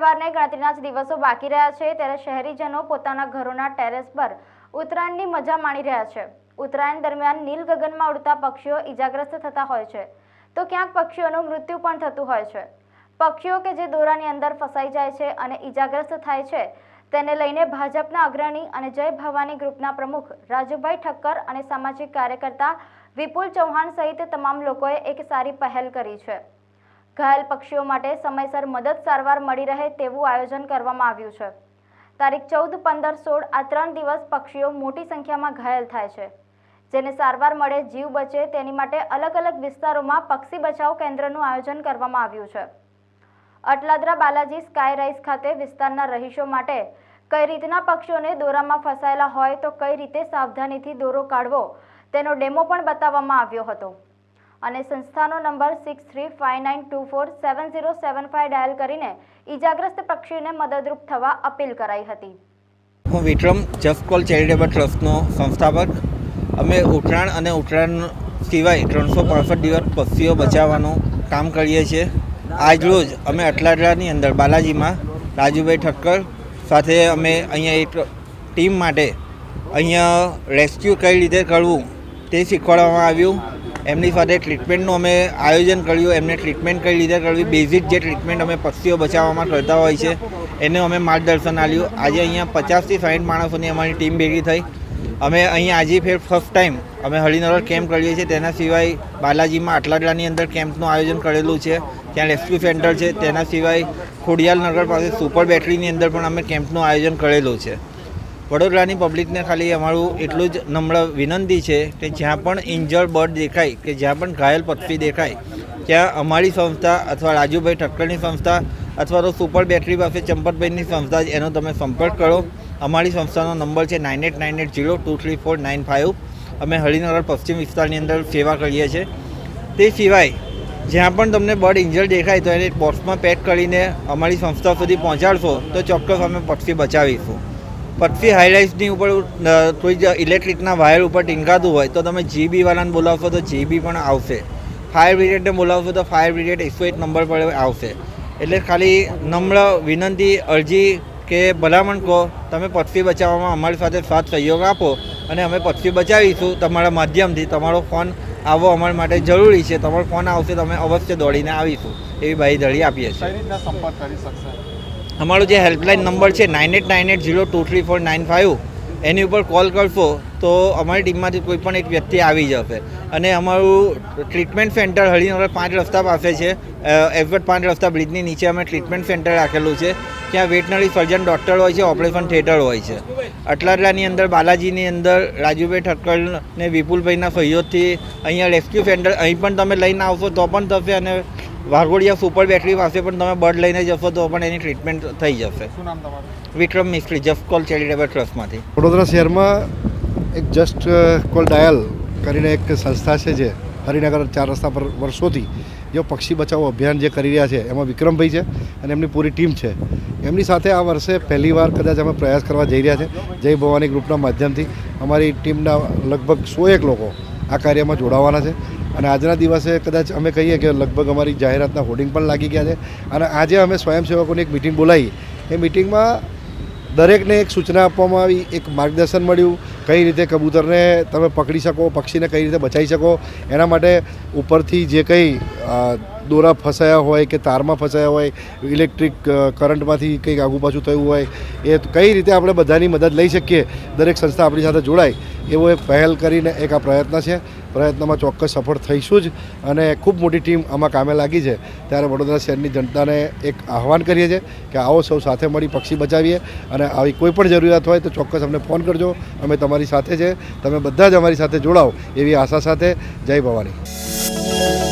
તહેવારને ગણતરીના જ દિવસો બાકી રહ્યા છે. ત્યારે શહેરીજનો પોતાના ઘરોના ટેરેસ પર ઉત્તરાયણની મજા માણી રહ્યા છે. ઉત્તરાયણ દરમિયાન નીલ ગગનમાં ઉડતા પક્ષીઓ ઈજાગ્રસ્ત થતા હોય છે. તો ક્યાંક પક્ષીઓનું મૃત્યુ પણ થતું હોય છે. પક્ષીઓ કે જે દોરાની અંદર ફસાઈ જાય છે અને ઈજાગ્રસ્ત થાય છે, તેને લઈને ભાજપના અગ્રણી અને જય ભવાની ગ્રુપના પ્રમુખ રાજુભાઈ ઠક્કર અને સામાજિક કાર્યકર્તા વિપુલ ચૌહાણ સહિત તમામ લોકોએ એક સારી પહેલ કરી છે. ઘાયલ પક્ષીઓ માટે સમયસર મદદ સારવાર મળી રહે તેવું આયોજન કરવામાં આવ્યું છે. તારીખ ચૌદ, પંદર, સોળ આ ત્રણ દિવસ પક્ષીઓ મોટી સંખ્યામાં ઘાયલ થાય છે. જેને સારવાર મળે, જીવ બચે તેની માટે અલગ અલગ વિસ્તારોમાં પક્ષી બચાવ કેન્દ્રનું આયોજન કરવામાં આવ્યું છે. અટલાદરા બાલાજી સ્કાય રાઇસ ખાતે વિસ્તારના રહીશો માટે કઈ રીતના પક્ષીઓને દોરામાં ફસાયેલા હોય તો કઈ રીતે સાવધાનીથી દોરો કાઢવો તેનો ડેમો પણ બતાવવામાં આવ્યો હતો. અને સંસ્થાનો number six three five nine two four seven zero seven five dial કરીને ઇજાગ્રસ્ત પક્ષીને મદદરૂપ થવા અપીલ કરાઈ હતી. હું વિક્રમ જસ્ટકોલ ચેરિટેબલ ટ્રસ્ટનો સંસ્થાપક. અમે ઉત્તરાયણ અને ઉત્તરાયણ સિવાય ત્રણસો પાંસઠ દિવસ પક્ષીઓ બચાવવાનું કામ કરીએ છીએ. આજરોજ અમે અટલાટલાની અંદર બાલાજીમાં રાજુભાઈ ઠક્કર સાથે અમે અહીંયા એક ટીમ માટે અહીંયા રેસ્ક્યુ કઈ રીતે કરવું તે શીખવાડવામાં આવ્યું. એમની સાથે ટ્રીટમેન્ટનું અમે આયોજન કર્યું, એમને ટ્રીટમેન્ટ કઈ રીતે કરવી બેઝિક જે ટ્રીટમેન્ટ અમે પક્ષીઓ બચાવવામાં કરતા હોય છે, એને અમે માર્ગદર્શન આપ્યું. આજે અહીંયા પચાસથી સાઠ માણસોની અમારી ટીમ ભેગી થઈ. અમે અહીંયા આજે ફેર ફર્સ્ટ ટાઈમ અમે હરિનગર કેમ્પ કરીએ છીએ. તેના સિવાય બાલાજીમાં આટલાદરાની અંદર કેમ્પનું આયોજન કરેલું છે. ત્યાં રેસ્ક્યુ સેન્ટર છે. તેના સિવાય ખોડિયાલ નગર પાસે સુપર બેટરીની અંદર પણ અમે કેમ્પનું આયોજન કરેલું છે. વડોદરાની પબ્લિકને ખાલી અમારું એટલું જ નમ્ર વિનંતી છે કે જ્યાં પણ ઇન્જર્ડ બર્ડ દેખાય કે જ્યાં પણ ઘાયલ પક્ષી દેખાય, ત્યાં અમારી સંસ્થા અથવા રાજુભાઈ ઠક્કરની સંસ્થા અથવા તો સુપર બેટરી પાસે ચંપતભાઈની સંસ્થા એનો તમે સંપર્ક કરો. અમારી સંસ્થાનો નંબર છે nine eight nine eight zero two three four nine five અમે હરિનગર પશ્ચિમ વિસ્તારની અંદર સેવા કરીએ છીએ. તે સિવાય, જ્યાં પણ તમને બર્ડ ઇન્જર દેખાય તો એને બોક્સમાં પેક કરીને અમારી સંસ્થા સુધી પહોંચાડશો તો ચોક્કસ અમે પક્ષી બચાવીશું. પક્ષી હાઈલાઇટ્સની ઉપર કોઈ ઇલેક્ટ્રિકના વાયર ઉપર ટીંકાતું હોય, તો તમે જીબી વાળાને બોલાવશો તો જીબી પણ આવશે. ફાયર બ્રિગેડને બોલાવશો તો ફાયર બ્રિગેડ એકસો એક નંબર પર આવશે. એટલે ખાલી નમ્ર વિનંતી, અરજી કે ભલામણ કહો, તમે પક્ષી બચાવવામાં અમારી સાથે સાથ સહયોગ આપો અને અમે પક્ષી બચાવીશું તમારા માધ્યમથી. તમારો ફોન આવવો અમારા માટે જરૂરી છે. તમારો ફોન આવશે તો અમે અવશ્ય દોડીને આવીશું. એવી બાહીધરી આપીએ છીએ. અમારો જે હેલ્પલાઇન નંબર છે nine eight nine eight zero two three four nine five એની ઉપર કોલ કરશો તો અમારી ટીમમાંથી કોઈ પણ એક વ્યક્તિ આવી જશે. અને અમારું ટ્રીટમેન્ટ સેન્ટર હરિનગર પાંચ રસ્તા પાસે છે. એફવર્ટ પાંચ રસ્તા બ્રિજની નીચે અમે ટ્રીટમેન્ટ સેન્ટર રાખેલું છે. ત્યાં વેટનરી સર્જન ડૉક્ટર હોય છે ઓપરેશન થિયેટર હોય છે. અટલાદરાની અંદર, બાલાજીની અંદર, રાજુભાઈ ઠક્કર ને વિપુલભાઈના સહયોગથી અહીંયા રેસ્ક્યુ સેન્ટર અહીં પણ તમે લઈને આવશો તો પણ થશે અને વાઘોડિયા સુપર બેટરી પાસે પણ તમે બર્ડ લઈને જશો તો પણ એની ટ્રીટમેન્ટ થઈ જશે. શું નામ તમારું? Vikram Mistry just call charitable ટ્રસ્ટમાંથી. Vadodara શહેરમાં એક જસ્ટ કોલ ડાયલ કરીને એક સંસ્થા છે જે હરિનગર ચાર રસ્તા પર વર્ષોથી જે પક્ષી બચાવો અભિયાન જે કરી રહ્યા છે એમાં વિક્રમભાઈ છે અને એમની પૂરી ટીમ છે. એમની સાથે આ વર્ષે પહેલીવાર કદાચ અમે પ્રયાસ કરવા જઈ રહ્યા છે. જય ભવાની ગ્રુપના માધ્યમથી અમારી ટીમના લગભગ સો એક લોકો આ કાર્યમાં જોડાવાના છે. અને આજના દિવસે કદાચ અમે કહીએ કે લગભગ અમારી જાહેરાતના હોર્ડિંગ પણ લાગી ગયા છે. અને આજે અમે સ્વયંસેવકોની એક મિટિંગ બોલાવી. એ મિટિંગમાં દરેકને એક સૂચના આપવામાં આવી, એક માર્ગદર્શન મળ્યું, કઈ રીતે કબૂતરને તમે પકડી શકો, પક્ષીને કઈ રીતે બચાવી શકો. એના માટે ઉપરથી જે કંઈ દોરા ફસાયા હોય કે તારમાં ફસાયા હોય, ઇલેક્ટ્રિક કરંટમાંથી કંઈક આગુ પાછું થયું હોય, એ કઈ રીતે આપણે બધાની મદદ લઈ શકીએ, દરેક સંસ્થા આપણી સાથે જોડાય, એવો એક પહેલ કરીને એક આ પ્રયત્ન છે. પ્રયત્નમાં ચોક્કસ સફળ થઈશું જ અને ખૂબ મોટી ટીમ આમાં કામે લાગી છે. ત્યારે વડોદરા શહેરની જનતાને એક આહવાન કરીએ છીએ કે આવો સૌ સાથે મળી પક્ષી બચાવીએ અને આવી કોઈ પણ જરૂરિયાત હોય તો ચોક્કસ અમને ફોન કરજો. અમે તમારી સાથે છે. તમે બધા જ અમારી સાથે જોડાઓ એવી આશા સાથે જય ભવાની.